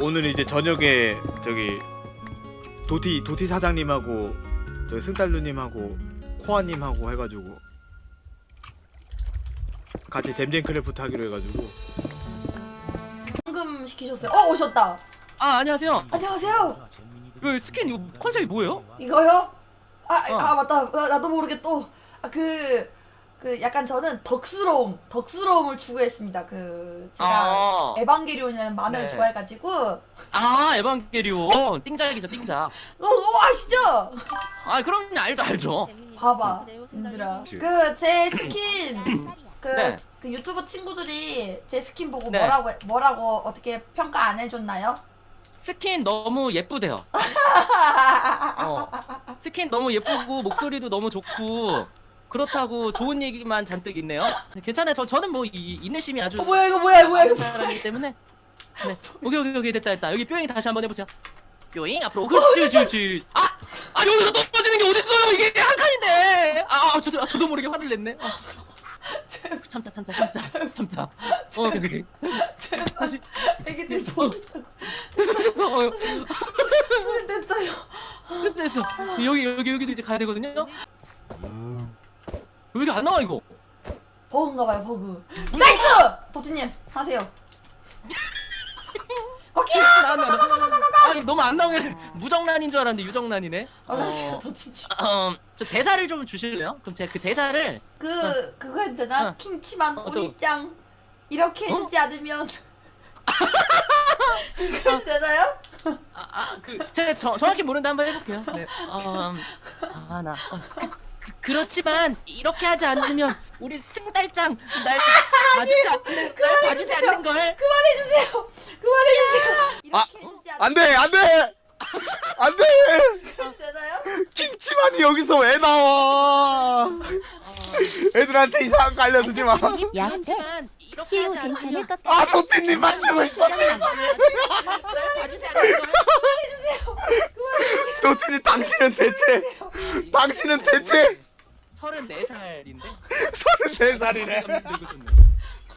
오늘 이제 저녁에 저기 도티 도티 사장님하고 저기 승달루님하고 코아님하고 해가지고 같이 잼잼 크래프트 하기로 해가지고 방금 시키셨어요. 어 오셨다. 아 안녕하세요. 안녕하세요. 이거 스킨 이거 컨셉이 뭐예요? 이거요? 아, 어. 아 맞다. 아, 나도 모르게 또 아, 그, 그 약간 저는 덕스러움, 덕스러움을 추구했습니다. 그 제가 아, 에반게리온이라는 만화를 네. 좋아해가지고 아 에반게리온 띵작이죠 띵작. 너무 너무 아시죠? 아 그럼 알죠 알죠. 봐봐, 얘들아. 그 제 스킨 그, 네. 그 유튜브 친구들이 제 스킨 보고 네. 뭐라고 뭐라고 어떻게 평가 안 해줬나요? 스킨 너무 예쁘대요. 어. 스킨 너무 예쁘고 목소리도 너무 좋고 그렇다고 좋은 얘기만 잔뜩 있네요. 괜찮아요. 저 저는 뭐 이 인내심이 아주 어, 뭐야 이거 뭐야 뭐야 이거 사람이기 때문에. 네. 오케이 오케이 오케이 됐다 됐다. 여기 뿅이 다시 한번 해보세요. 뿅 앞으로. 그렇지 그렇지 그렇지. 아, 아 여기서 넘어지는 게 어딨어요? 이게 한 칸인데. 아, 아 저도 아, 저도 모르게 화를 냈네. 아. 참자 참자 참자 참자. 어, 오케이. 다시. 애기들 보고 어, 됐어요. 됐어 됐어. 여기 여기 여기도 이제 가야 되거든요. 왜 이렇게 안 나와 이거? 버그인가봐요 버그. 나이스! 도티님 하세요. 거기야! 아 이거 너무 안 나오게 무정란인 줄 알았는데 유정란이네. 알았어요 어, 도티님. 음, 저 대사를 좀 주실래요? 그럼 제가 그 대사를 그 그거 해도 되나? 어. 킹치만 어, 또. 오니짱 이렇게 어? 해주지 않으면 이거 해도 되나요? 아그 제가 저, 정확히 모르는데 한번 해볼게요. 네. 음, 아 나 어, 그, 그렇지만 이렇게 하지 않으면 우리 승달짱 날 봐주지 않는 날 봐주지 않는 걸. 그만해주세요. 그만해주세요. 아, 이렇게 해주지 안돼 안돼! 안돼! 되나요? 킹치만이 여기서 왜 나와? 애들한테 이상한 거 알려주지 그렇지만 이렇게 시우 하지 않으면 괜찮을 것 같아. 도티님 맞추고 있어 날 봐주지 않는 걸. 도티님 당신은 대체? 당신은 대체 34살인데. 33살이네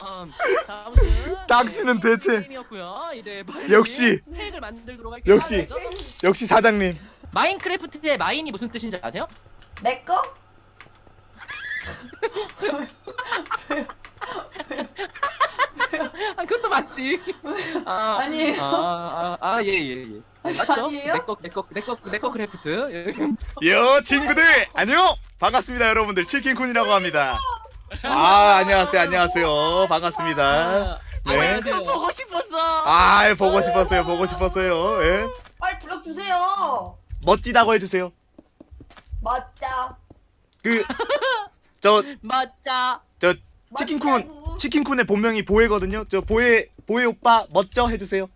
음, 자, 아무튼 당신은 대체 게임이었고요. 이제 빨리 역시. 팩을 만들도록 할게요. 역시. 알죠? 역시 사장님 마인크래프트의 마인이 무슨 뜻인지 아세요? 내 거? 아 그것도 맞지. 아, 아니에요. 아아예예 예. 네, 맞죠? 아니에요? 내거내거내거내거 크래프트. 여 친구들 안녕 반갑습니다 여러분들 치킨쿤이라고 합니다 아 안녕하세요 안녕하세요 반갑습니다 아, 네. 안녕하세요. 보고 싶었어. 아 보고 싶었어요 보고 싶었어요 예 빨리 불러주세요. 멋지다고 해주세요 맞다. 그저 맞자. 저 치킨쿤. 치킨쿤의 본명이 보혜거든요 저 보혜 보혜 오빠 멋져 해주세요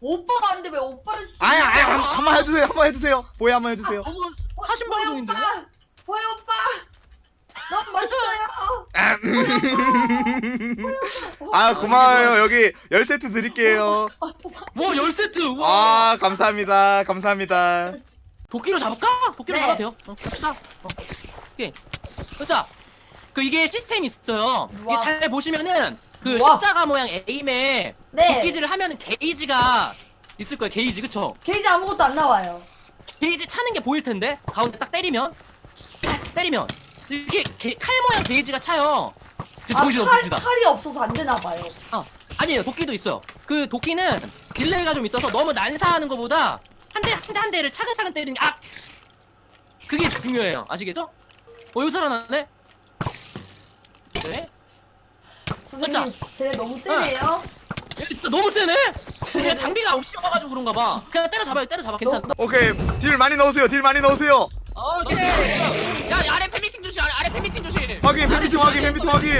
오빠가 아닌데 왜 오빠를 시키는 아야 아야? 한- 한번 해주세요 한번 해주세요 보혜 한번 해주세요 어머 사신 방송인데. 오빠! 보혜 오빠! 너무 멋있어요. 아 고마워요 여기 열 세트 드릴게요 뭐열 세트. 우와. 아 감사합니다 감사합니다 도끼로 잡을까? 도끼로 네. 잡아도 돼요. 어, 갑시다. 어. 오케이. 자, 그 이게 시스템이 있어요. 우와. 이게 잘 보시면은 그 우와. 십자가 모양 에임에 네. 도끼질을 하면은 게이지가 있을 거예요. 게이지 그쵸? 게이지 아무것도 안 나와요. 게이지 차는 게 보일 텐데 가운데 딱 때리면 때리면 이게 게, 칼 모양 게이지가 차요. 제 정신 아, 칼, 없습니다. 칼이 없어서 안 되나 봐요. 어, 아니에요. 도끼도 있어요. 그 도끼는 딜레이가 좀 있어서 너무 난사하는 것보다 한 대 한 대 한 대를 차근차근 때리는 게 아! 그게 중요해요. 아시겠죠? 어, 여기 살아났네? 네. 선생님, 쟤네 너무 세네요. 얘 진짜 너무 세네? 그냥 장비가 없이 와가지고 그런가 봐. 그냥 때려잡아요. 때려잡아. 괜찮아. 오케이 딜 많이 넣으세요 딜 많이 넣으세요 오케이. 야, 야, 아래 팬미팅 조심. 아래, 아래 팬미팅 조심. 확인 팬미팅 확인 팬미팅 확인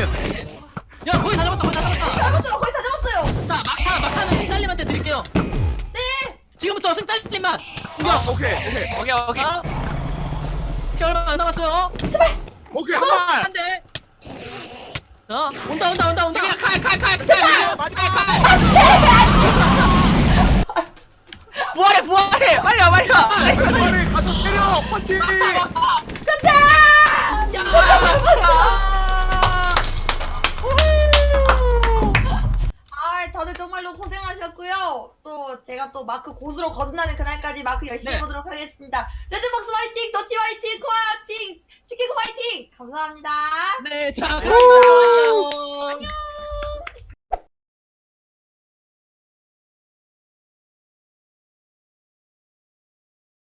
야, 거의 다 잡았다. 거의 다 잡았다. 잡았어요, 거의 다 잡았어요. 자, 막타, 막타는 승달님한테 드릴게요. 네. 지금부터 승달님만. 아 오케이 오케이 오케이, 오케이. 피 얼마 안 남았어요. 오케이 한발 한 대. 어, 온다, 온다, 온다, 온다. 칼, 칼, 칼, 칼! 마지막 칼! 부활해, 부활해. 빨리 와, 빨리 와. 빨리 가서 때려 펀치 고생하셨 수고하셨고요. 또 제가 또 마크 고수로 거듭나는 그날까지 마크 열심히 네. 해보도록 하겠습니다. 레드박스 화이팅, 더티 화이팅, 코아 화이팅, 치킨 화이팅. 감사합니다. 네, 자, 감사합니다.